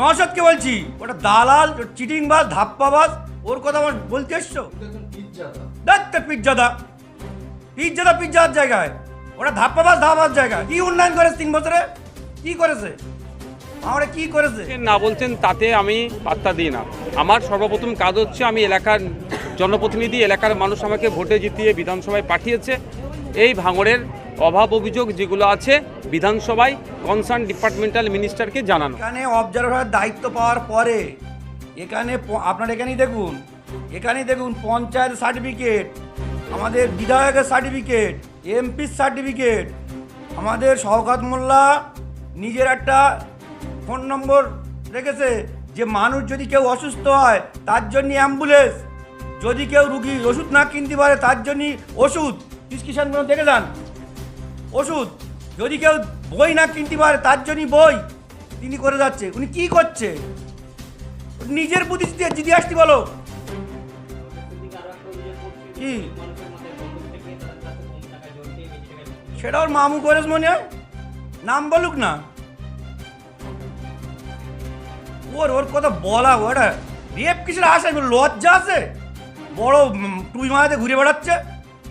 নসদকে বলছি ওটা দালাল চিটিংবাজ ধাপ্পাবাজ ওর কথা আমার বলতে এসছো? দেখতে পিজ্জাদা। পিজ্জাদা। পিজ্জার জায়গায় ওটা ধাপ্পাবাজ ধাপার জায়গা কি উন্নয়ন করেছে তিন বছরে? কি করেছে? আমরা কি করেছে? না বলছেন তাতে আমি পাত্তা দিই না। আমার সর্বপ্রথম কাজ হচ্ছে আমি এলাকার জনপ্রতিনিধি এলাকার মানুষ আমাকে ভোটে জিতিয়ে বিধানসভায় পাঠিয়েছে। এই ভাঙড়ের অভাব অভিযোগ যেগুলো আছে বিধানসভায় কনসার্ন ডিপার্টমেন্টাল মিনিস্টারকে জানানো। এখানে অবজারভার দায়িত্ব পাওয়ার পরে এখানে আপনার এখানেই দেখুন এখানেই দেখুন পঞ্চায়েত সার্টিফিকেট আমাদের বিধায়কের সার্টিফিকেট এমপির সার্টিফিকেট আমাদের শওকাত মোল্লা নিজের একটা ফোন নম্বর রেখেছে যে মানুষ যদি কেউ অসুস্থ হয়, তার জন্য অ্যাম্বুলেন্স যদি কেউ রুগী ওষুধ না কিনতে পারে, তার জন্য ওষুধ। প্রেসক্রিপশনগুলো দেখে যান। ওষুধ, যদি কেউ বই না কিনতে পারে, তার জন্যই বই। তিনি করে যাচ্ছে। উনি কি করছে? নিজের বুদ্ধি জিদি আসতে বলো। কি? সেটা ওর মামু করেছ মনে হয়। নাম বলুক না। ওর ওর কথা বলা, ওটা রেপ কিসের আসে লজ্জা আছে। বড় টুই মারাতে ঘুরে বেড়াচ্ছে।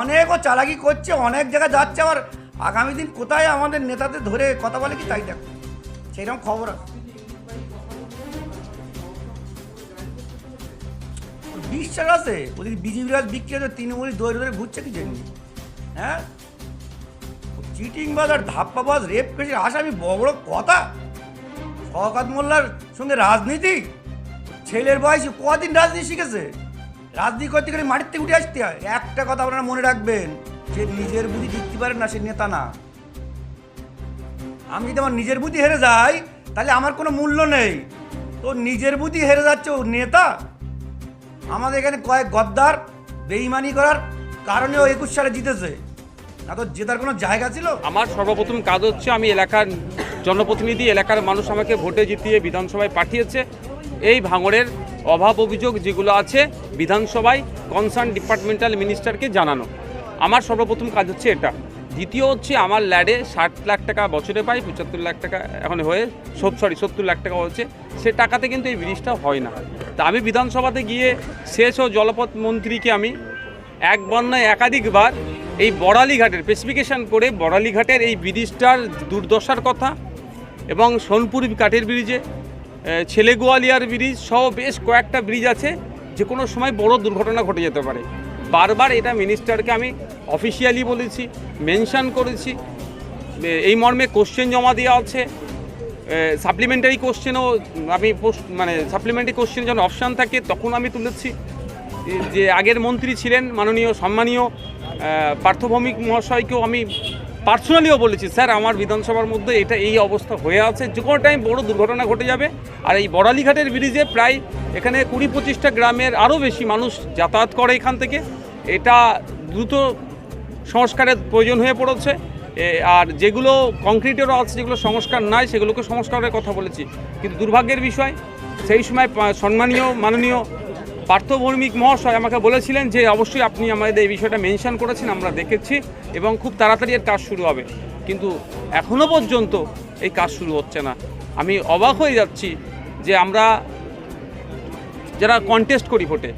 অনেক ও চালাকি করছে, অনেক জায়গায় যাচ্ছে আবার আগামী দিন কোথায় আমাদের নেতাদের ধরে কথা বলে কি তাই দেখো। সেইরকম খবর আছে। বিশ্বাস আছে? ওদিকে বিজেপির কাজ বিক্রি হচ্ছে, তৃণমূলী দৈর ধরে ঘুরছে কি জন্য হ্যাঁ? চিটিং বাজ আর ধাপ্পাবাজ, রেপ কেসের আসামি বড় বড় কথা। শওকাত মোল্লার সঙ্গে রাজনীতি? ছেলের বয়সে কদিন রাজনীতি শিখেছে? রাজনীতি করতে গেলে মাটির থেকে উঠে আসতে হয়। একটা কথা আপনারা মনে রাখবেন, যে নিজের বুদ্ধি জিততে পারে না সে নেতা না। আমি যদি আমার নিজের বুদ্ধি হেরে যাই, তাহলে আমার কোনো মূল্য নেই। তো নিজের বুদ্ধি হেরে যাচ্ছে নেতা, আমাদের এখানে কয়েক গদ্দার বেইমানি করার কারণে ও একুশ সালে জিতেছে। না তো জেতার কোনো জায়গা ছিল? আমার সর্বপ্রথম কাজ হচ্ছে আমি এলাকার জনপ্রতিনিধি, এলাকার মানুষ আমাকে ভোটে জিতিয়ে বিধানসভায় পাঠিয়েছে। এই ভাঙড়ের অভাব অভিযোগ যেগুলো আছে বিধানসভায় কনসার্ন ডিপার্টমেন্টাল মিনিস্টারকে জানানো। আমার সর্বপ্রথম কাজ হচ্ছে এটা। দ্বিতীয় হচ্ছে আমার ল্যাডে ষাট লাখ টাকা বছরে পাই, পঁচাত্তর লাখ টাকা এখন হয়ে সরি সত্তর লাখ টাকা হচ্ছে। সে টাকাতে কিন্তু এই ব্রিজটা হয় না। তা আমি বিধানসভাতে গিয়ে শেষ ও জলপথ মন্ত্রীকে আমি এক বন্যায় একাধিকবার এই বড়ালিঘাটের স্পেসিফিকেশন করে বড়ালিঘাটের এই ব্রিজটার দুর্দশার কথা এবং সোনপুর কাঠের ব্রিজে আহ, ছেলেগোয়ালিয়ার ব্রিজ সহ বেশ কয়েকটা ব্রিজ আছে। যে কোনো সময় বড় দুর্ঘটনা ঘটে যেতে পারে। বারবার এটা মিনিস্টারকে আমি অফিসিয়ালি বলেছি মেনশন করেছি। এই মর্মে কোশ্চেন জমা দেওয়া আছে। সাপ্লিমেন্টারি কোশ্চেনও আমি মানে সাপ্লিমেন্টারি কোশ্চেন যখন অপশান থাকে তখন আমি তুলেছি। যে আগের মন্ত্রী ছিলেন মাননীয় সম্মানীয় পার্থভৌমিক মহাশয়কেও আমি পার্সোনালিও বলেছি, স্যার, আমার বিধানসভার মধ্যে এটা এই অবস্থা হয়ে আছে। যে কোনো টাইম বড় দুর্ঘটনা ঘটে যাবে। আর এই বড়ালিঘাটের ব্রিজে প্রায় এখানে কুড়ি পঁচিশটা গ্রামের আরও বেশি মানুষ যাতায়াত করে এখান থেকে। এটা দ্রুত সংস্কারের প্রয়োজন হয়ে পড়েছে। আর যেগুলো কংক্রিটেরও আছে, যেগুলো সংস্কার নাই, সেগুলোকে সংস্কারের কথা বলেছি। কিন্তু দুর্ভাগ্যের বিষয়, সেই সময় সম্মানীয়, মাননীয় পার্থভৌমিক মহাশয় আমাকে বলেছিলেন যে অবশ্যই আপনি আমাদের এই বিষয়টা মেনশন করেছেন, আমরা দেখেছি এবং খুব তাড়াতাড়ি এর কাজ শুরু হবে। কিন্তু এখনও পর্যন্ত এই কাজ শুরু হচ্ছে না। আমি অবাক হয়ে যাচ্ছি যে আমরা যারা কন্টেস্ট করি ভোটে,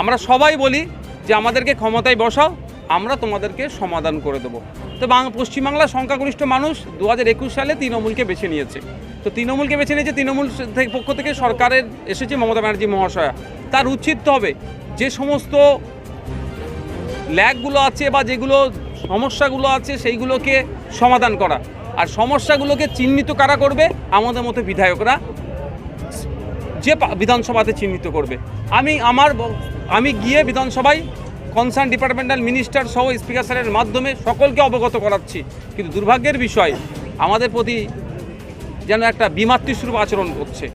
আমরা সবাই বলি যে আমাদেরকে ক্ষমতায় বসাও, আমরা তোমাদেরকে সমাধান করে দেবো। তো পশ্চিমবাংলার সংখ্যাগরিষ্ঠ মানুষ দু হাজার একুশ সালে তৃণমূলকে বেছে নিয়েছে। তো তৃণমূলকে বেছে নিয়েছে, তৃণমূল থেকে পক্ষ থেকে সরকারের এসেছে মমতা ব্যানার্জি মহাশয়া। তার উচিত হবে যে সমস্ত ল্যাগগুলো আছে বা যেগুলো সমস্যাগুলো আছে সেইগুলোকে সমাধান করা। আর সমস্যাগুলোকে চিহ্নিত কারা করবে? আমাদের মতো বিধায়করা যে বিধানসভাতে চিহ্নিত করবে। আমি আমার আমি গিয়ে বিধানসভায় কনসার্ন ডিপার্টমেন্টাল মিনিস্টার সহ স্পিকার স্যারের মাধ্যমে সকলকে অবগত করাচ্ছি। কিন্তু দুর্ভাগ্যের বিষয়, আমাদের প্রতি যেন একটা বিমাতৃস্বরূপ আচরণ করছে।